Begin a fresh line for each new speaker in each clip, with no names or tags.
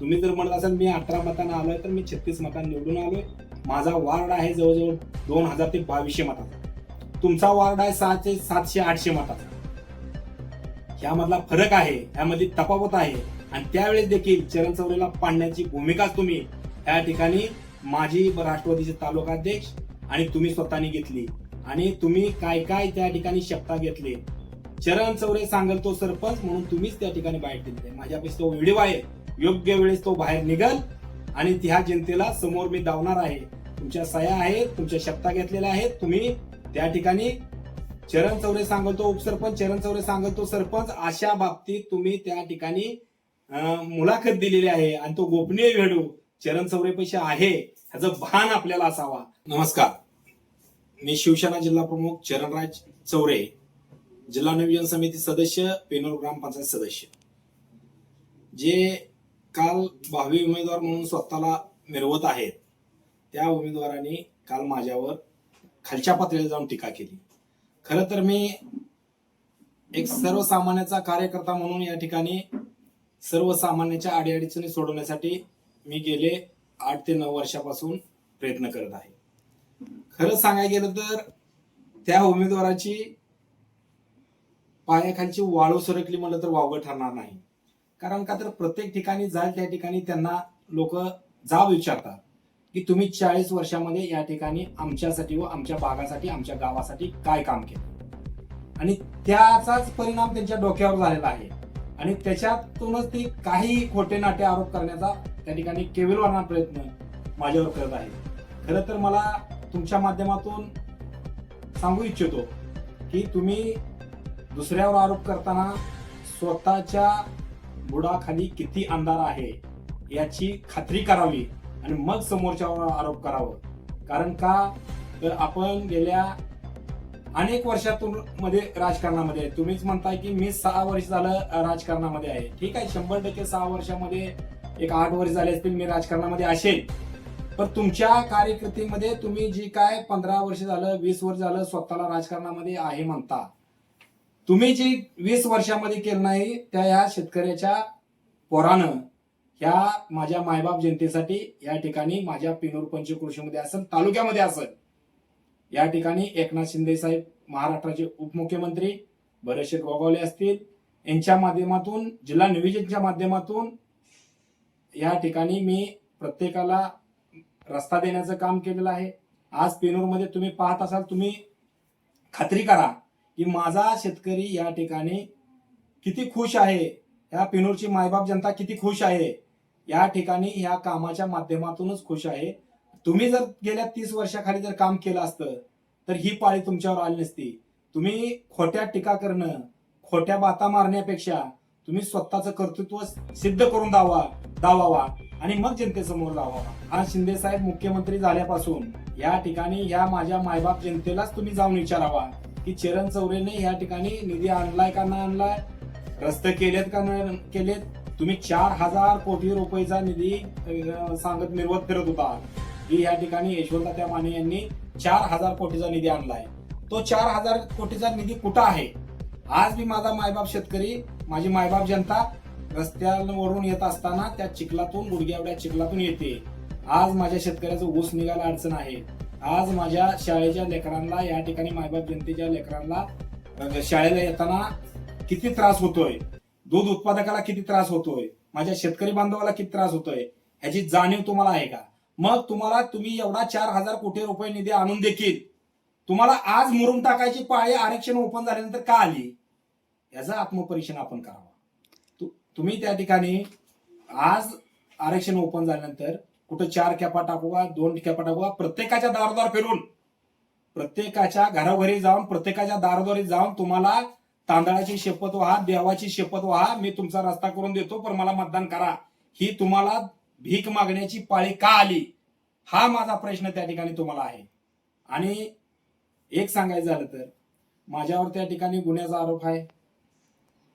तुम्ही जर म्हणत असाल मी अठरा मतांना आलोय तर मी छत्तीस मतांना निवडून आलोय. माझा वार्ड आहे जवळजवळ दोन हजार ते बावीसशे मताचा. तुमचा वार्ड आहे सहाशे सातशे आठशे मताचा. ह्यामधला फरक आहे ह्यामधली तफावत आहे. आणि त्यावेळेस देखील चरण चौरेला पाडण्याची भूमिकाच तुम्ही या ठिकाणी माजी राष्ट्रवादीचे तालुकाध्यक्ष आणि तुम्ही स्वतःनी घेतली. आणि तुम्ही काय काय त्या ठिकाणी शपथा घेतले. चरण चौरे सांगल तो सरपंच म्हणून तुम्हीच त्या ठिकाणी बाहेर दिले माझ्यापेक्षा तो व्हिडिओ आहे योग्य वेळेस तो बाहेर निघल आणि त्या जनतेला समोर मी धावणार आहे. तुमच्या सह्या आहेत तुमच्या शपथा घेतलेल्या आहेत. तुम्ही त्या ठिकाणी चरण चौरे सांगतो उपसरपंच चरण चौरे सांगतो सरपंच अशा बाबतीत तुम्ही त्या ठिकाणी मुलाखत दिलेली आहे आणि तो गोपनीय व्हिडिओ चरण चौरे पैसे आहे ह्याचं भान आपल्याला असावा. नमस्कार. मी शिवसेना जिल्हा प्रमुख चरणराज चौरे जिल्हा नियोजन समिती सदस्य पेनोर ग्रामपंचायत सदस्य. जे काल भावी उमेदवार म्हणून स्वतःला मिरवत आहेत. त्या उमेदवारांनी काल माझ्यावर खालच्या पातळीला जाऊन टीका केली. खर तर मी एक सर्वसामान्याचा कार्यकर्ता म्हणून या ठिकाणी सर्वसामान्याच्या अडीअडचणी सोडवण्यासाठी मी गेले आठ ते नऊ वर्षापासून प्रयत्न करत आहे. खरं सांगायला गेलं तर त्या उमेदवाराची पायाखालची वाळू सरकली म्हणलं तर वावगं ठरणार नाही. कारण का तर प्रत्येक ठिकाणी जाल त्या ठिकाणी त्यांना लोक जाब विचारतात की तुम्ही चाळीस वर्षामध्ये या ठिकाणी आमच्यासाठी व आमच्या भागासाठी आमच्या गावासाठी काय काम केलं? आणि त्याचाच परिणाम त्यांच्या डोक्यावर झालेला आहे. आणि त्याच्यातूनच ती काही खोटे नाटे आरोप करण्याचा त्या ठिकाणी केविलवाना प्रयत्न माझ्यावर करत आहे खरं तर मला तुमच्या माध्यमातून सांगू इच्छितो की तुम्ही दुसऱ्यावर आरोप करताना स्वतःच्या बुडाखाली किती अंधार आहे याची खात्री करावी आणि मग समोरच्यावर आरोप करावं. कारण का? तर आपण गेल्या अनेक वर्षातून मध्ये राजकारणामध्ये आहे. तुम्हीच म्हणताय की मी सहा वर्ष झालं राजकारणामध्ये आहे. ठीक आहे शंभर टक्के सहा वर्षामध्ये एक आठ वर्ष झाले असतील मी राजकारणामध्ये असेल. पण तुमच्या कार्यकृतीमध्ये तुम्ही जी काय पंधरा वर्ष झालं वीस वर्ष झालं स्वतःला राजकारणामध्ये आहे म्हणता तुम्ही जी वीस वर्षामध्ये केलं नाही त्या या शेतकऱ्याच्या पोरानं ह्या माझ्या मायबाप जनतेसाठी या ठिकाणी माझ्या पिनूर पंचकृषीमध्ये असेल तालुक्यामध्ये असेल या ठिकाणी एकनाथ शिंदे साहेब महाराष्ट्राचे उपमुख्यमंत्री बरेचसे गोगावले असतील यांच्या माध्यमातून जिल्हा नियोजनच्या माध्यमातून या ठिकाणी मी प्रत्येकाला रस्ता देण्याचं काम केलेलं आहे. आज पेनूरमध्ये तुम्ही पाहत असाल तुम्ही खात्री करा की माझा शेतकरी या ठिकाणी किती खुश आहे या पिनूरची मायबाप जनता किती खुश आहे या ठिकाणी ह्या कामाच्या माध्यमातूनच खुश आहे. तुम्ही जर गेल्या तीस वर्षाखाली जर काम केलं असतं तर ही पाळी तुमच्यावर आली नसती. तुम्ही खोट्या टीका करणं खोट्या बाता मारण्यापेक्षा तुम्ही स्वतःचं कर्तृत्व सिद्ध करून दावा दावावा आणि मग जनतेसमोर दावावा हा शिंदे साहेब मुख्यमंत्री झाल्यापासून या ठिकाणी ह्या माझ्या मायबाप जनतेलाच तुम्ही जाऊन विचारावा. की चरण चौरेने या ठिकाणी निधी आणलाय का नाही आणलाय? रस्ते केलेत का नाही केलेत? तुम्ही चार हजार कोटी रुपयेचा निधी सांगत निर्वत फिरत होता. की या ठिकाणी यशवंत त्या माने यांनी चार हजार कोटीचा निधी आणलाय. तो चार हजार कोटीचा निधी कुठं आहे? आज मी माझा मायबाप शेतकरी माझी मायबाप जनता रस्त्यावरून येत असताना त्या चिखलातून गुडघ्या एवढ्या चिखलातून येते. आज माझ्या शेतकऱ्याचं ऊस निघायला अडचण आहे. आज माझ्या शाळेच्या लेकरांना या ठिकाणी मायबाप जनतेच्या लेकरांना शाळेला येताना किती त्रास होतोय? दूध उत्पादकाला किती त्रास होतोय? माझ्या शेतकरी बांधवाला किती त्रास होतोय? ह्याची जाणीव तुम्हाला आहे का? मग तुम्हाला तुम्ही एवढा चार हजार कोटी रुपये निधी आणून देखील तुम्हाला आज मुरुम टाकायची पाळी आरक्षण ओपन झाल्यानंतर का आली? याचं आत्मपरीक्षण आपण करावं. तुम्ही त्या ठिकाणी आज आरक्षण ओपन झाल्यानंतर कुठं चार कॅपा टाकूगा दोन कॅपा टाकवा प्रत्येकाच्या दारोदार फिरून. प्रत्येकाच्या घराघरी जाऊन प्रत्येकाच्या दारोदारी जाऊन तुम्हाला तांदळाची शपथ व्हा देवाची शपथ व्हा मी तुमचा रस्ता करून देतो पण मला मतदान करा. ही तुम्हाला भीक मागण्याची पाळी का आली? हा माझा प्रश्न त्या ठिकाणी तुम्हाला आहे. आणि एक सांगायचं झालं तर माझ्यावर त्या ठिकाणी गुन्ह्याचा आरोप आहे.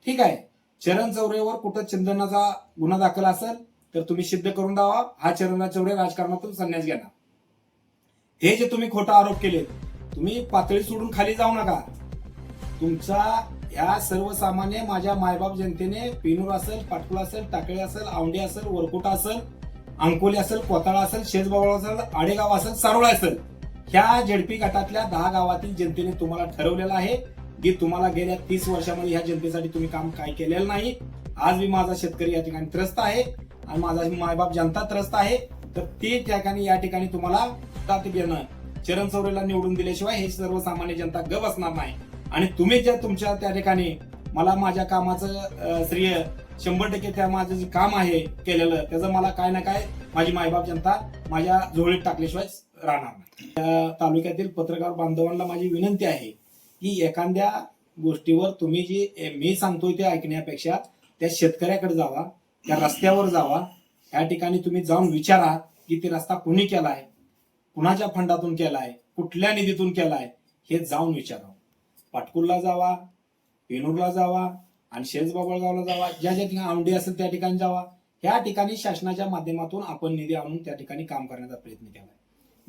ठीक आहे. चरण चौरेवर कुठं चंदनाचा गुन्हा दाखल असेल तर तुम्ही सिद्ध करून द्यावा हा चरण राजकारणातून संन्यास घेणार. हे जे तुम्ही खोटा आरोप केले तुम्ही पातळी सोडून खाली जाऊ नका. तुमचा ह्या सर्वसामान्य माझ्या मायबाप जनतेने पिनूर असेल पाटकुला असेल टाकळे असेल औंढे असेल वरकुटा असेल अंकोली असेल कोताळा असेल शेजबावळा असेल आडेगाव असेल सारोळा असेल ह्या झेडपी गटातल्या दहा गावातील जनतेने तुम्हाला ठरवलेलं आहे की तुम्हाला गेल्या तीस वर्षामध्ये ह्या जनतेसाठी तुम्ही काम काय केलेलं नाही. आज मी माझा शेतकरी या ठिकाणी त्रस्त आहे. आणि माझा मायबाप जनता त्रस्त आहे. तर ते त्या ठिकाणी या ठिकाणी तुम्हाला दात घेणं चरण चौरेला निवडून दिल्याशिवाय हे सर्वसामान्य जनता ग बसणार नाही. आणि तुम्ही ज्या तुमच्या त्या ठिकाणी मला माझ्या कामाचं श्रेय शंभर टक्के त्या माझं जे काम आहे केलेलं त्याचं मला काय ना काय माझी मायबाप जनता माझ्या झोळीत टाकल्याशिवाय राहणार नाही. त्या तालुक्यातील पत्रकार बांधवांना माझी विनंती आहे की एखाद्या गोष्टीवर तुम्ही जी मी सांगतोय ते ऐकण्यापेक्षा त्या शेतकऱ्याकडे जावा. त्या रस्त्यावर जावा. या ठिकाणी तुम्ही जाऊन विचारा की ते रस्ता कुणी आहे कुणाच्या फंडातून केला आहे कुठल्या निधीतून केला आहे हे जाऊन विचारा. पाटकुलला जावा पेनूरला जावा आणि शेज बाबळगावला जावा. ज्या ज्या ठिकाणी औंढी असेल त्या ठिकाणी जावा. ह्या ठिकाणी शासनाच्या माध्यमातून आपण निधी आणून त्या ठिकाणी काम करण्याचा प्रयत्न केला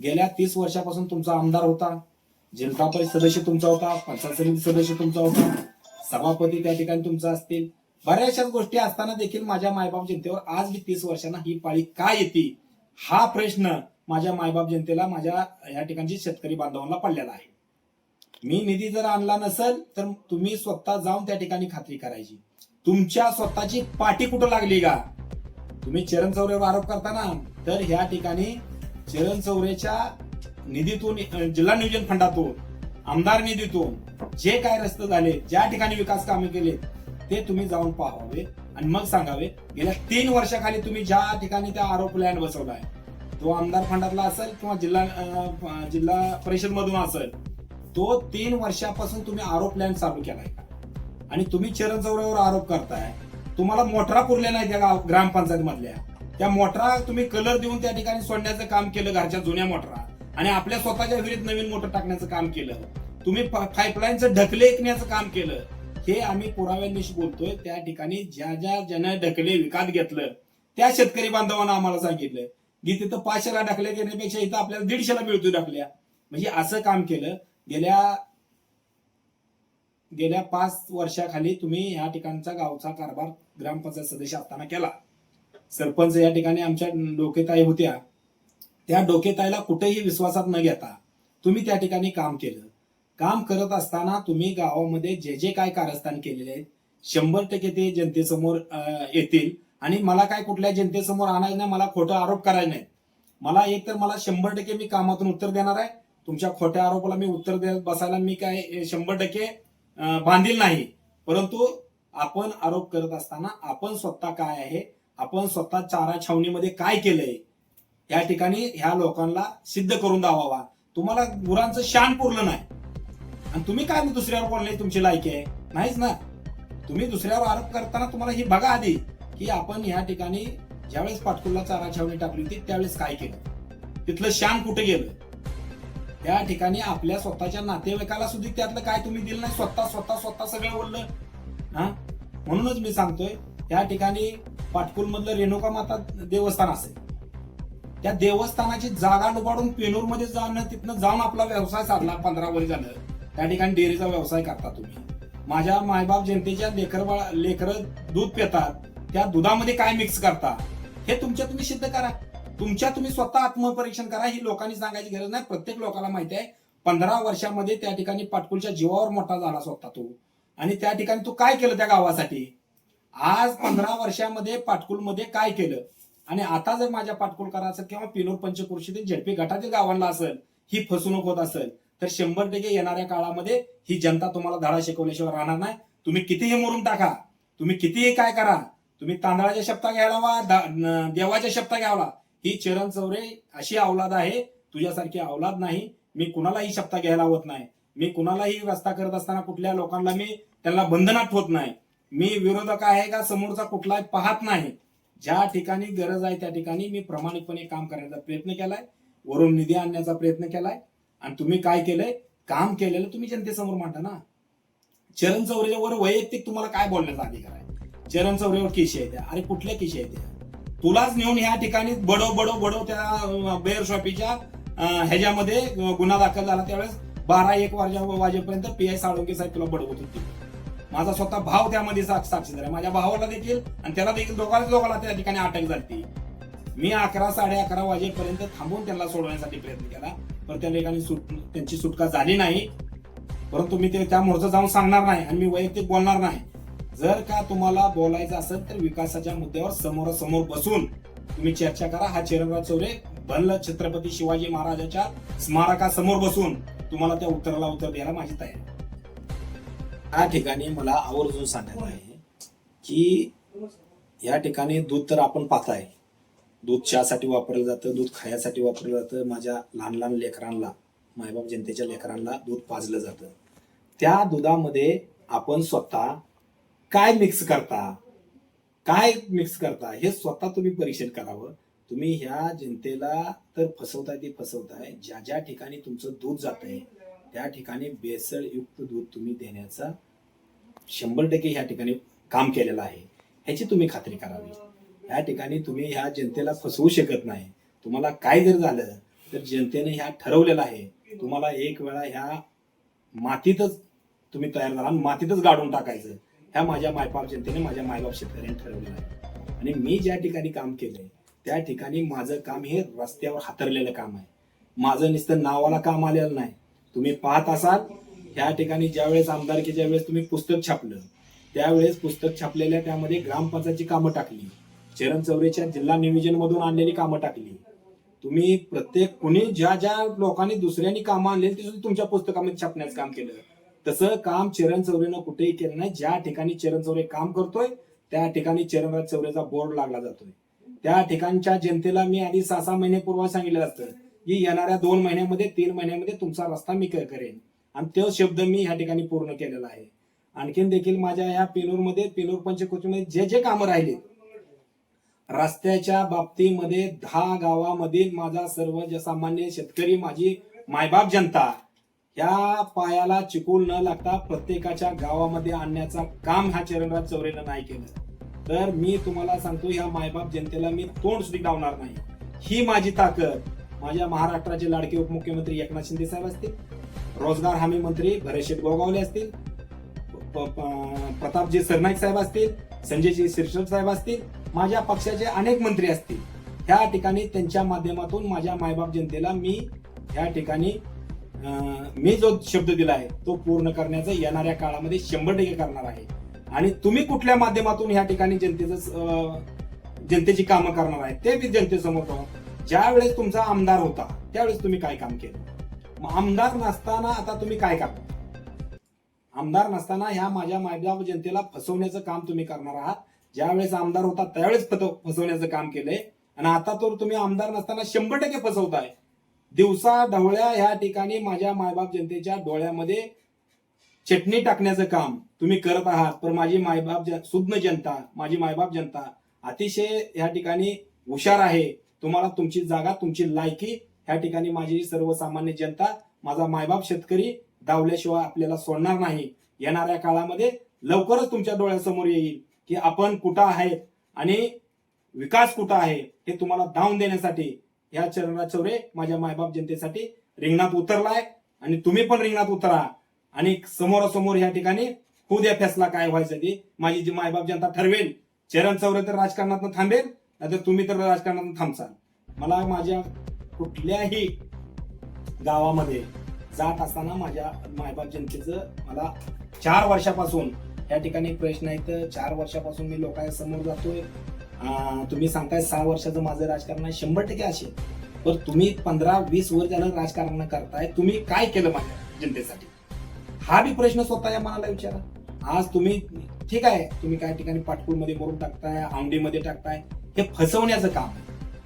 गेल्या तीस वर्षापासून तुमचा आमदार होता. जिल्हा परिषद सदस्य तुमचा होता. पंचायत समिती सदस्य तुमचा होता. सभापती त्या ठिकाणी तुमचा असतील. बऱ्याचशाच गोष्टी असताना देखील माझ्या मायबाप जनतेवर आज तीस वर्षांना ही पाळी का येते? हा प्रश्न माझ्या मायबाप जनतेला माझ्या या ठिकाणची शेतकरी बांधवांना पडलेला आहे. मी निधी जर आणला नसेल तर तुम्ही स्वतः जाऊन त्या ठिकाणी खात्री करायची. तुमच्या स्वतःची पाठी कुठं लागली का? तुम्ही चरण चौरेवर आरोप करताना तर ह्या ठिकाणी चरण चौरेच्या निधीतून जिल्हा नियोजन फंडातून आमदार निधीतून जे काय रस्ते झाले ज्या ठिकाणी विकास कामे केले ते तुम्ही जाऊन पाहावे आणि मग सांगावे गेल्या तीन वर्षाखाली तुम्ही ज्या ठिकाणी त्या आरोप लँड बसवलाय तो आमदार फंडातला असेल किंवा जिल्हा जिल्हा परिषद मधून असेल तो तीन वर्षापासून तुम्ही आरोप लँड चालू केलाय का? आणि तुम्ही चरण आरोप करताय. तुम्हाला मोटरा पुरल्या नाही त्या ग्रामपंचायत मधल्या. त्या मोटरा तुम्ही कलर देऊन त्या ठिकाणी सोडण्याचं काम केलं घरच्या जुन्या मोटरा. आणि आपल्या स्वतःच्या विहिरीत नवीन मोटर टाकण्याचं काम केलं. तुम्ही पाईपलाईनचं ढकले ऐकण्याचं काम केलं. हे आम्ही पुराव्यांनिशी बोलतोय. त्या ठिकाणी ज्या ज्या ज्याने ढकले विकत घेतलं त्या शेतकरी बांधवांना आम्हाला सांगितलं. की तिथं पाचशेला ढकल्या घेण्यापेक्षा इथं आपल्याला दीडशेला मिळतो ढकल्या. म्हणजे असं काम केलं. गेल्या गेल्या पाच वर्षाखाली तुम्ही या ठिकाणचा गावचा कारभार ग्रामपंचायत सदस्य असताना केला. सरपंच या ठिकाणी आमच्या डोकेताई होत्या. त्या डोकेताईला कुठेही विश्वासात न घेता तुम्ही त्या ठिकाणी काम केलं. काम करत असताना तुम्ही गावामध्ये जे जे काय कारस्थान केलेले आहेत शंभर टक्के ते जनतेसमोर येतील. आणि मला काय कुठल्या जनतेसमोर आणायचं नाही मला खोटा आरोप करायचे नाही. मला एक तर मला शंभर टक्के मी कामातून उत्तर देणार आहे. तुमच्या खोट्या आरोपाला मी उत्तर देत बसायला मी काय शंभर टक्के बांधील नाही. परंतु आपण आरोप करत असताना आपण स्वतः काय आहे आपण स्वतः चारा छावणीमध्ये काय केलंय या ठिकाणी ह्या लोकांना सिद्ध करून दावावा तुम्हाला गुरांचं शान पुरलं नाही. आणि तुम्ही काय दुसऱ्यावर बोलले तुमची लायकी आहे. नाहीच ना? तुम्ही दुसऱ्यावर आरोप करताना तुम्हाला हे बघा आधी की आपण ह्या ठिकाणी ज्यावेळेस पाटकुलला चारा छावणी टाकली होती त्यावेळेस काय केलं? तिथलं शान कुठे गेलं? त्या ठिकाणी आपल्या स्वतःच्या नातेवाईकाला सुद्धा त्यातलं काय तुम्ही दिलं नाही? स्वतः स्वतः स्वतः सगळं बोललं. हा? म्हणूनच मी सांगतोय त्या ठिकाणी पाटकुल मधलं रेणुका माता देवस्थान असेल. त्या देवस्थानाची जागा लुबाडून पेनूरमध्ये जाणं तिथनं जाऊन आपला व्यवसाय साधला पंधरा वर्ष झालं. त्या ठिकाणी डेअरीचा व्यवसाय करता तुम्ही. माझ्या मायबाप जनतेच्या लेकर लेकर दूध पितात त्या दुधामध्ये काय मिक्स करता हे तुमच्या तुम्ही सिद्ध करा. तुमच्या तुम्ही स्वतः आत्मपरीक्षण करा ही लोकांनी सांगायची गरज नाही. प्रत्येक लोकांना माहिती आहे पंधरा वर्षामध्ये त्या ठिकाणी पाटकुलच्या जीवावर मोठा झाला स्वतः तो. आणि त्या ठिकाणी तू काय केलं त्या गावासाठी? आज पंधरा वर्षामध्ये पाटकुलमध्ये काय केलं? आणि आता जर माझ्या पाटकुलकरा असेल किंवा पिलोर पंचकृषीतील झडपी गटातील गावांना असेल ही फसवणूक होत असेल तर शंभर टक्के येणाऱ्या काळामध्ये ही जनता तुम्हाला धडा शिकवल्याशिवाय राहणार नाही. तुम्ही कितीही मरून टाका. तुम्ही कितीही काय करा. तुम्ही तांदळाच्या शब्दा घ्यायला वा देवाच्या शब्दा घ्यावा. ही चरण चौरे अशी अवलाद आहे. तुझ्यासारखी अवलाद नाही. मी कुणालाही शब्दा घ्यायला होत नाही. मी कुणालाही रस्ता करत असताना कुठल्या लोकांना मी त्यांना बंधनात होत नाही. मी विरोधक आहे का समोरचा कुठलाही पाहत नाही. ज्या ठिकाणी गरज आहे त्या ठिकाणी मी प्रामाणिकपणे काम करण्याचा प्रयत्न केलाय. वरून निधी आणण्याचा प्रयत्न केलाय. आणि तुम्ही काय केलंय? काम केलेलं तुम्ही जनतेसमोर मांडा ना. चरण चौरेवर वैयक्तिक तुम्हाला काय बोलण्याचा अधिकार आहे? चरण चौरेवर केशी आहे त्या. अरे कुठल्या केशी आहे त्या? तुलाच नेऊन ह्या ठिकाणी बडो बडो बडो त्या बेअर शॉपीच्या ह्याच्यामध्ये गुन्हा दाखल झाला. त्यावेळेस बारा एक वाजे वाजेपर्यंत पी आय साळुंके साहेब तुला बडवत होते. माझा स्वतः भाव त्यामध्ये साक्षीदार आहे. माझ्या भावाला देखील आणि त्याला देखील दोघांना दोघांना त्या ठिकाणी अटक झाली मी अकरा साडे अकरा वाजेपर्यंत थांबून त्यांना सोडवण्यासाठी प्रयत्न केला. पण त्या लेखाने सुट त्यांची सुटका झाली नाही. परंतु मी ते त्या मोर्चा जाऊन सांगणार नाही आणि मी वैयक्तिक बोलणार नाही. जर का तुम्हाला बोलायचं असेल तर विकासाच्या मुद्द्यावर समोरासमोर बसून तुम्ही चर्चा करा. हा चिरंजीव चौरे बनल छत्रपती शिवाजी महाराजांच्या स्मारकासमोर बसून तुम्हाला त्या उत्तराला उत्तर द्यायला माहीत आहे. या ठिकाणी मला आवर्जून सांगायचं आहे की या ठिकाणी दूध तर आपण पाहताय दूध चहासाठी वापरलं जातं दूध खायासाठी वापरलं जातं. माझ्या लहान लहान लेकरांना मायबाप जनतेच्या लेकरांना दूध पाजलं जातं. त्या दुधामध्ये आपण स्वतः काय मिक्स करता? काय मिक्स करता? हे स्वतः तुम्ही परीक्षण करावं. तुम्ही ह्या जनतेला तर फसवताय ते फसवताय. ज्या ज्या ठिकाणी तुमचं दूध जात आहे त्या ठिकाणी बेसळयुक्त दूध तुम्ही देण्याचा शंभर टक्के ह्या ठिकाणी काम केलेलं आहे. ह्याची तुम्ही खात्री करावी. ह्या ठिकाणी तुम्ही ह्या जनतेला फसवू शकत नाही. तुम्हाला काय जर झालं तर जनतेने ह्या ठरवलेलं आहे. तुम्हाला एक वेळा ह्या मातीतच तुम्ही तयार झाला आणि मातीतच गाडून टाकायचं. ह्या माझ्या मायबाप जनतेने माझ्या मायबाप शेतकऱ्यांनी ठरवलेलं आहे. आणि मी ज्या ठिकाणी काम केलंय त्या ठिकाणी माझं काम हे रस्त्यावर हातरलेलं काम आहे. माझं नुसतं नावाला काम आलेलं नाही. तुम्ही पाहत असाल ह्या ठिकाणी ज्यावेळेस आमदारकीच्या वेळेस तुम्ही पुस्तक छापलं त्यावेळेस पुस्तक छापलेल्या त्यामध्ये ग्रामपंचायतची कामं टाकली. चरण चौरेच्या जिल्हा नियोजन मधून आणलेली कामं टाकली. तुम्ही प्रत्येक कुणी ज्या ज्या लोकांनी दुसऱ्यांनी कामं आणलेली ती सुद्धा तुमच्या पुस्तकामध्ये छापण्याचं काम केलं. तसं काम चरण चौरेनं कुठेही केलं नाही. ज्या ठिकाणी चरण चौरे काम करतोय त्या ठिकाणी चरणराज चौरेचा बोर्ड लागला जातोय. त्या ठिकाणच्या जनतेला मी आधी सहा सहा महिने पूर्व सांगितलं असतं की येणाऱ्या दोन महिन्यामध्ये तीन महिन्यामध्ये तुमचा रस्ता मी करेन. आणि तो शब्द मी ह्या ठिकाणी पूर्ण केलेला आहे. आणखीन देखील माझ्या ह्या पेनूरमध्ये पेनूर पंचकृतीमध्ये जे जे कामं राहिले रस्त्याच्या बाबतीमध्ये दहा गावामधील माझा सर्व सामान्य शेतकरी माझी मायबाप जनता ह्या पायाला चिकूल न लागता प्रत्येकाच्या गावामध्ये आणण्याचा काम ह्या चरणराज चौरेनं नाही केलं. तर मी तुम्हाला सांगतो ह्या मायबाप जनतेला मी तोंड सुद्धा लावणार नाही. ही माझी ताकद. माझ्या महाराष्ट्राचे लाडके उपमुख्यमंत्री एकनाथ शिंदे साहेब असतील रोजगार हमी मंत्री भरेशेट गोगावले असतील प्रतापजी सरनाईक साहेब असतील संजयजी शिरसट साहेब असतील माझ्या पक्षाचे अनेक मंत्री असतील. ह्या ठिकाणी त्यांच्या माध्यमातून माझ्या मायबाप जनतेला मी ह्या ठिकाणी मी जो शब्द दिला आहे तो पूर्ण करण्याचा येणाऱ्या काळामध्ये शंभर टक्के करणार आहे. आणि तुम्ही कुठल्या माध्यमातून ह्या ठिकाणी जनतेचं जनतेची कामं करणार आहे ते मी जनतेसमोर पाहू ज्या वेळेस तुमचा आमदार होता त्यावेळेस तुम्ही काय काम केलं? मग आमदार नसताना आता तुम्ही काय करता आमदार नसताना ह्या माझ्या मायबाप जनतेला फसवण्याचं काम तुम्ही करणार आहात. ज्यावेळेस आमदार होता त्यावेळेस फसवण्याचं काम केलंय. आणि आता तर तुम्ही आमदार नसताना शंभर टक्के फसवताय. दिवसा ढवळ्या ह्या ठिकाणी माझ्या मायबाप जनतेच्या डोळ्यामध्ये चटणी टाकण्याचं काम तुम्ही करत आहात. पण माझी मायबाप सुज्ञ जनता माझी मायबाप जनता अतिशय ह्या ठिकाणी हुशार आहे. तुम्हाला तुमची जागा तुमची लायकी ह्या ठिकाणी माझी सर्वसामान्य जनता माझा मायबाप शेतकरी डावल्याशिवाय आपल्याला सोडणार नाही. येणाऱ्या काळामध्ये लवकरच तुमच्या डोळ्यासमोर येईल. की आपण कुठं आहेत आणि विकास कुठं आहे हे तुम्हाला दावून देण्यासाठी ह्या चरणा चौरे माझ्या मायबाप जनतेसाठी रिंगणात उतरलाय आणि तुम्ही पण रिंगणात उतरा. आणि समोरासमोर या ठिकाणी होऊ द्या फैसला काय व्हायचं ते. माझी जी मायबाप जनता ठरवेल चरण चौरे तर राजकारणात थांबेल नाहीतर तुम्ही तर राजकारणात थांबसाल. मला माझ्या कुठल्याही गावामध्ये जात असताना माझ्या मायबाप जनतेचं मला चार वर्षापासून या ठिकाणी एक प्रश्न आहे तर चार वर्षापासून मी लोकांसमोर जातोय. तुम्ही सांगताय सहा वर्षाचं माझं राजकारण आहे शंभर टक्के असेल पण तुम्ही पंधरा वीस वर्ष झालं राजकारण करताय तुम्ही काय केलं माझ्या जनतेसाठी? हा बी प्रश्न स्वतः या मनाला विचारा. आज तुम्ही ठीक आहे तुम्ही काय ठिकाणी पाटपूरमध्ये मरून टाकताय औंडीमध्ये टाकताय हे फसवण्याचं काम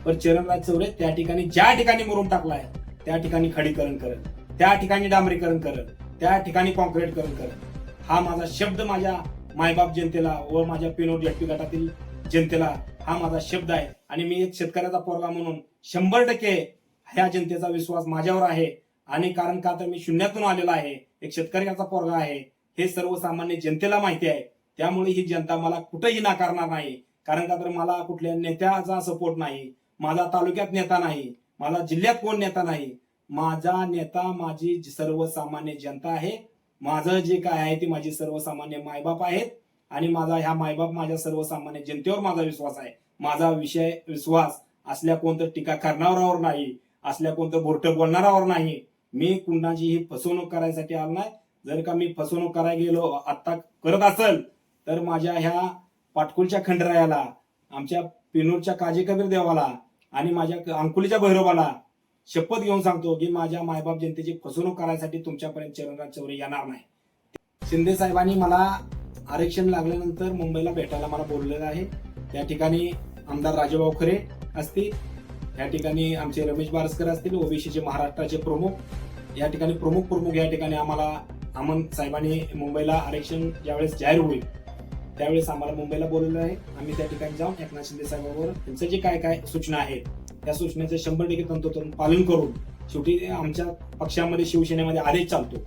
पण चरणराज चौरे त्या ठिकाणी ज्या ठिकाणी मरून टाकलाय त्या ठिकाणी खडीकरण करत त्या ठिकाणी डांबरीकरण करत त्या ठिकाणी कॉन्क्रीटकरण करत. हा माझा शब्द माझ्या मायबाप जनतेला व माझ्या पिनोट जट्टी गटातील जनतेला हा माझा शब्द आहे. आणि मी एक शेतकऱ्याचा पोरगा म्हणून शंभर टक्के ह्या जनतेचा विश्वास माझ्यावर आहे. आणि कारण का तर मी शून्यातून आलेला आहे. एक शेतकऱ्याचा पोरगा आहे. हे सर्वसामान्य जनतेला माहिती आहे. त्यामुळे ही जनता मला कुठेही नाकारणार नाही. कारण का तर मला कुठल्या नेत्याचा सपोर्ट नाही. माझा तालुक्यात नेता नाही. माझा जिल्ह्यात कोण नेता नाही? माझा नेता माझी सर्वसामान्य जनता आहे. माझं जे काय आहे ते माझे सर्वसामान्य मायबाप आहेत आणि माझा ह्या मायबाप माझ्या सर्वसामान्य जनतेवर माझा विश्वास आहे. माझा विषय विश्वास असल्या कोणतं टीका करणारावर नाही असल्या कोणतं भोरटं बोलणारावर नाही. मी कुणाचीही फसवणूक करायसाठी आलो नाही. जर का मी फसवणूक करायला गेलो आत्ता करत असेल तर माझ्या ह्या पाटकुलच्या खंडरायाला आमच्या पिनूरच्या काजी कबीर देवाला आणि माझ्या अंकुलीच्या भैरवाला शपथ घेऊन सांगतो की माझ्या मायबाप जनतेची फसवणूक करायसाठी तुमच्यापर्यंत चरणराज चौरे येणार नाही. शिंदे साहेबांनी मला आरक्षण लागल्यानंतर मुंबईला भेटायला मला बोललेलं आहे. त्या ठिकाणी आमदार राजेभाऊ खरे असतील या ठिकाणी आमचे रमेश बारसकर असतील ओबीसीचे महाराष्ट्राचे प्रमुख या ठिकाणी प्रमुख प्रमुख या ठिकाणी आम्हाला अमन साहेबांनी मुंबईला आरक्षण ज्यावेळेस जाहीर होईल त्यावेळेस आम्हाला मुंबईला बोलवलं आहे. आम्ही त्या ठिकाणी जाऊन एकनाथ शिंदे साहेबांवर त्यांचं जे काय काय सूचना आहेत या सूचनेचं शंभर टक्के तंतोतंत पालन करून शेवटी आमच्या पक्षामध्ये शिवसेनेमध्ये आदेश चालतो.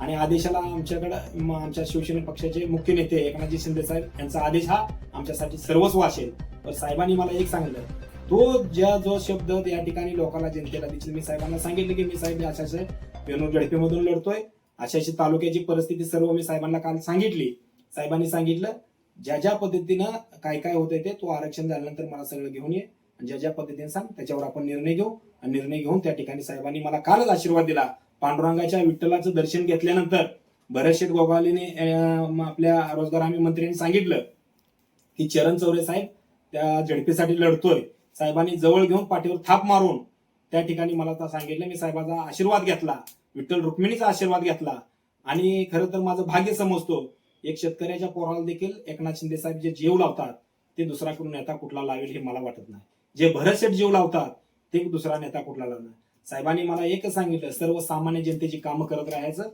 आणि आदेशाला आमच्याकडे आमच्या शिवसेना पक्षाचे मुख्य नेते एकनाथजी शिंदे साहेब यांचा आदेश हा आमच्यासाठी सर्वस्व असेल. तर साहेबांनी मला एक सांगितलं. तो ज्या जो शब्द या ठिकाणी लोकांना जनतेला दिसेल मी साहेबांना सांगितलं की मी साहेब अशा अशा पेनूर लढतोय. अशा अशी तालुक्याची परिस्थिती सर्व मी साहेबांना काल सांगितली. साहेबांनी सांगितलं ज्या ज्या पद्धतीनं काय काय होतंय ते तो आरक्षण झाल्यानंतर मला सगळं घेऊन ये. ज्या ज्या पद्धतीने सांग त्याच्यावर आपण निर्णय घेऊ. आणि निर्णय घेऊन त्या ठिकाणी साहेबांनी मला कालच आशीर्वाद दिला. पांडुरंगाच्या विठ्ठलाचं दर्शन घेतल्यानंतर भरतशेठ गोगावलेने आपल्या रोजगार हमी मंत्र्यांनी सांगितलं की चरण चौरे साहेब त्या झडपीसाठी लढतोय. साहेबांनी जवळ घेऊन पाठीवर थाप मारून त्या ठिकाणी मला आता सांगितलं मी साहेबाचा आशीर्वाद घेतला. विठ्ठल रुक्मिणीचा आशीर्वाद घेतला. आणि खरं तर माझं भाग्य समजतो एक शेतकऱ्याच्या पोराला देखील एकनाथ शिंदे साहेब जे जीव लावतात ते दुसरा करून नेता कुठला लावेल हे मला वाटत नाही. जे भरतशेठ जीव लावतात ते दुसरा नेता कुठला लावणार? साहेबांनी मला एकच सांगितलं सर्वसामान्य जनतेची कामं करत राहायचं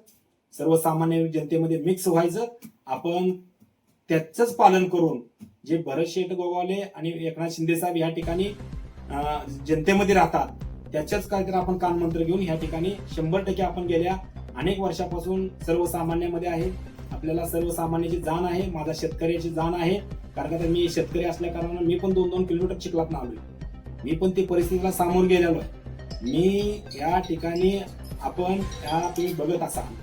सर्वसामान्य जनतेमध्ये मिक्स व्हायचं आपण त्याच पालन करून जे भरत शेठ गोगावले आणि एकनाथ शिंदे साहेब या ठिकाणी जनतेमध्ये राहतात त्याच्याच काहीतरी आपण कानमंत्र घेऊन या ठिकाणी शंभर टक्के आपण गेल्या अनेक वर्षापासून सर्वसामान्यामध्ये आहे. आपल्याला सर्वसामान्याची जाण आहे माझा शेतकऱ्याची जाण आहे. कारण आता मी शेतकरी असल्या कारणाने मी पण दोन दोन किलोमीटर चिखलात आलोय मी पण ती परिस्थितीला सामोर गेलेलो आहे मी या ठिकाणी आपण त्या तुम्ही बघत असाल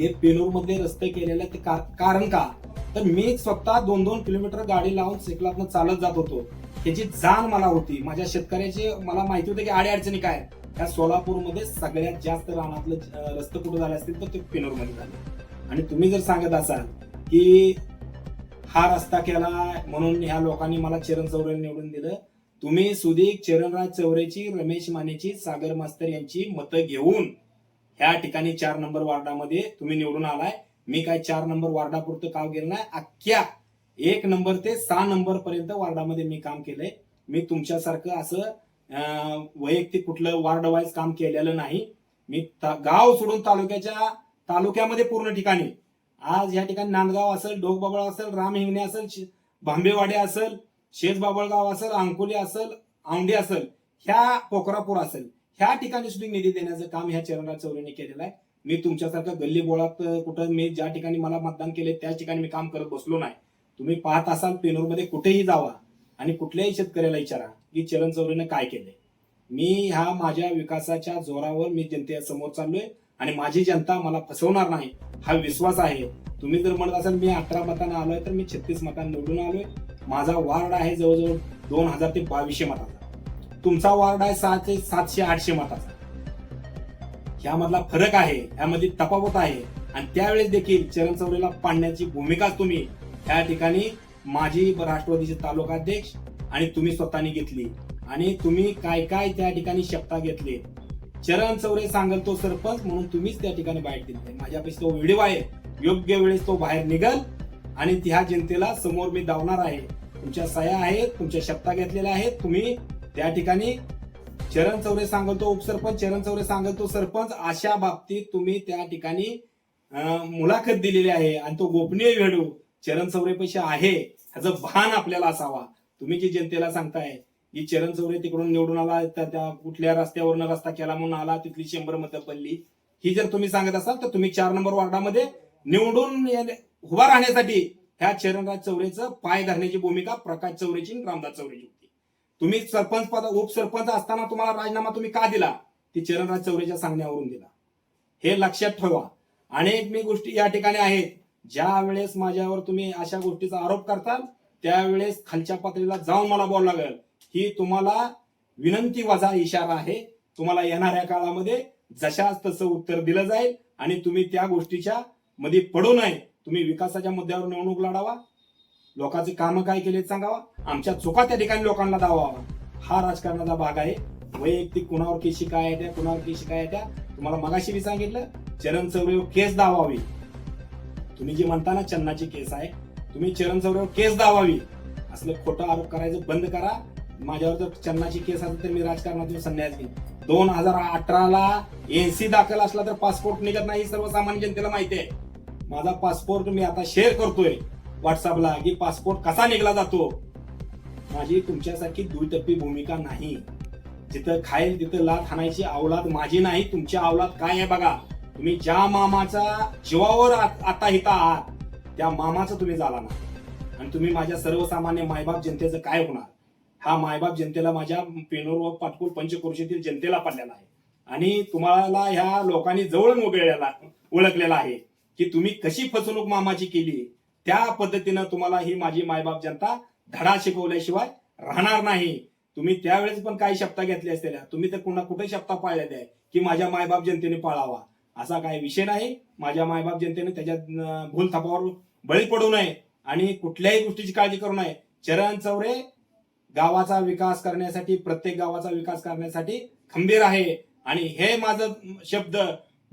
हे पेलोरमध्ये रस्ते केलेले ते का- कारण का? तर मी स्वतः दोन दोन किलोमीटर गाडी लावून चिखलातनं चालत जात होतो. त्याची जाण मला होती. माझ्या शेतकऱ्याची मला माहिती होती की आडे अडचणी काय त्या सोलापूरमध्ये सगळ्यात जास्त रानातलं रस्ते कुठे झाले असतील तर ते पेनोरमध्ये झाले. आणि तुम्ही जर सांगत असाल की हा रस्ता केला म्हणून ह्या लोकांनी मला चरण चौरे निवडून दिलं. तुम्ही सुदीक चरणराज चौरेची रमेश मानेची सागर मास्तर यांची मतं घेऊन ह्या ठिकाणी चार नंबर वार्डामध्ये तुम्ही निवडून आलाय. मी काय चार नंबर वार्डापुरतं काम केलं नाही अख्ख्या एक नंबर ते सहा नंबर पर्यंत वार्डामध्ये मी काम केलंय. मी तुमच्यासारखं असं वैयक्तिक कुठलं वार्ड वाईज काम केलेलं नाही. मी गाव सोडून तालुक्याच्या तालुक्यामध्ये पूर्ण ठिकाणी आज या ठिकाणी नांदगाव असेल डोकबाबळ असेल राम हिंगणे असेल भांबेवाडी असेल शेजबाबळगाव असेल अंकोली असेल औंढी असेल ह्या पोखरापूर असेल ह्या ठिकाणी सुद्धा निधी देण्याचं काम ह्या चरणराज चौरेने केलेलं आहे. मी तुमच्यासारखं गल्ली बोळात कुठं मी ज्या ठिकाणी मला मतदान केले त्या ठिकाणी मी काम करत बसलो नाही. तुम्ही पाहत असाल पेनूरमध्ये कुठेही जावा आणि कुठल्याही शेतकऱ्याला विचारा की चरण चौरेनं काय केलंय. मी ह्या माझ्या विकासाच्या जोरावर मी जनतेसमोर चाललोय. आणि माझी जनता मला फसवणार नाही हा विश्वास आहे. तुम्ही जर म्हणत असाल मी अठरा मतांना आलोय तर मी छत्तीस मतांना निवडून आलोय. माझा वार्ड आहे जवळजवळ दोन हजार ते बावीसशे मताचा. तुमचा वार्ड आहे सहा ते सातशे आठशे मताचा. ह्यामधला फरक आहे ह्यामध्ये तफावत आहे. आणि त्यावेळेस देखील चरण चौरेला पाडण्याची भूमिका तुम्ही त्या ठिकाणी माजी राष्ट्रवादीचे तालुका अध्यक्ष आणि तुम्ही स्वतःने घेतली. आणि तुम्ही काय काय त्या ठिकाणी शपथा घेतली चरण चौरे सांगल तो सरपंच म्हणून तुम्हीच त्या ठिकाणी बाहेर दिले. माझ्यापेक्षा तो व्हिडिओ आहे. योग्य वेळेस तो बाहेर निघल आणि त्या जनतेला समोर मी धावणार आहे. तुमच्या सह्या आहेत तुमच्या शपथा घेतलेल्या आहेत. तुम्ही त्या ठिकाणी चरण चौरे सांगतो उपसरपंच चरण चौरे सांगतो सरपंच अशा बाबतीत तुम्ही त्या ठिकाणी मुलाखत दिलेली आहे. आणि तो गोपनीय व्हिडिओ चरण चौरे पैसे आहे. ह्याचं भान आपल्याला असावा. तुम्ही जे जनतेला सांगताय की चरण चौरे तिकडून निवडून आला त्या कुठल्या रस्त्यावरनं रस्ता केला म्हणून आला तिथली शंभर मतं पडली. ही जर तुम्ही सांगत असाल तर तुम्ही चार नंबर वॉर्डामध्ये निवडून उभा राहण्यासाठी ह्या चरणराज चौरेचं पाय धरण्याची भूमिका प्रकाश चौरेची आणि रामदास चौरेची होती. तुम्ही सरपंच पद उपसरपंच असताना तुम्हाला राजीनामा तुम्ही का दिला? ती चरणराज चौरेच्या सांगण्यावरून दिला. हे लक्षात ठेवा. अनेक मी गोष्टी या ठिकाणी आहेत. ज्या वेळेस माझ्यावर तुम्ही अशा गोष्टीचा आरोप करताल त्यावेळेस खालच्या पातळीला जाऊन मला बोलावं लागेल. ही तुम्हाला विनंती वजा इशारा आहे. तुम्हाला येणाऱ्या काळामध्ये जशाच तसं उत्तर दिलं जाईल आणि तुम्ही त्या गोष्टीच्या मध्ये पडू नये. तुम्ही विकासाच्या मुद्द्यावर निवडणूक लढावा. लोकांचे कामं काय केले सांगावा. आमच्या चुका त्या ठिकाणी लोकांना दावावा. हा राजकारणाचा भाग आहे. वैयक्तिक कुणावर केशी काय येत्या कुणावर केशी काय येत्या तुम्हाला मगाशी मी सांगितलं चरण चौरेवर केस दावावी. तुम्ही जे म्हणता ना चन्नाची केस आहे तुम्ही चरण चौरेवर केस दावावी. असलं खोटं आरोप करायचं बंद करा. माझ्यावर जर चन्नाची केस असेल तर मी राजकारणातून संन्यास घेईन. दोन हजार अठराला एनसी दाखल असला तर पासपोर्ट निघत नाही सर्वसामान्य जनतेला माहिती आहे. माझा पासपोर्ट मी आता शेअर करतोय व्हॉट्सअपला की पासपोर्ट कसा निघला जातो? माझी तुमच्यासारखी दुटप्पी भूमिका नाही. जिथं खाईल तिथं लात हाणायची अवलाद माझी नाही तुमची अवलाद काय आहे बघा. तुम्ही ज्या मामाचा जीवावर आता इथं आहात त्या मामाचं तुम्ही झाला ना आणि तुम्ही माझ्या सर्वसामान्य मायबाप जनतेचं काय होणार? हा मायबाप जनतेला माझ्या पेनोर व पाटकुल पंचक्रोशीतील जनतेला पडलेला आहे. आणि तुम्हाला ह्या लोकांनी जवळून उभेलेला ओळखलेला आहे की तुम्ही कशी फसवणूक मामाची केली? त्या पद्धतीनं तुम्हाला ही माझी मायबाप जनता धडा शिकवल्याशिवाय राहणार नाही. तुम्ही त्यावेळेस पण काही शब्द घेतले असलेल्या तुम्ही तर कुणा कुठे शब्द पाळलेल्या आहे की माझ्या मायबाप जनतेने पाळावा. असा काही विषय नाही. माझ्या मायबाप जनतेने त्याच्या भूल थापावर बळी पडू नये आणि कुठल्याही गोष्टीची काळजी करू नये. चरण चौरे गावाचा विकास करण्यासाठी प्रत्येक गावाचा विकास करण्यासाठी खंबीर आहे. आणि हे माझं शब्द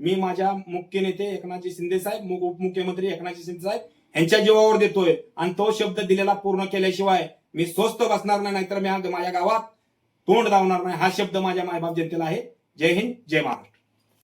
मी माझ्या मुख्य नेते एकनाथजी शिंदे साहेब उपमुख्यमंत्री एकनाथजी शिंदे साहेब यांच्या जीवावर देतोय. आणि तो शब्द दिलेला पूर्ण केल्याशिवाय मी स्वस्त बसणार नाही नाहीतर मी माझ्या गावात तोंड धावणार नाही. हा शब्द माझ्या मायबाप जनतेला आहे. जय हिंद जय महाराष्ट्र.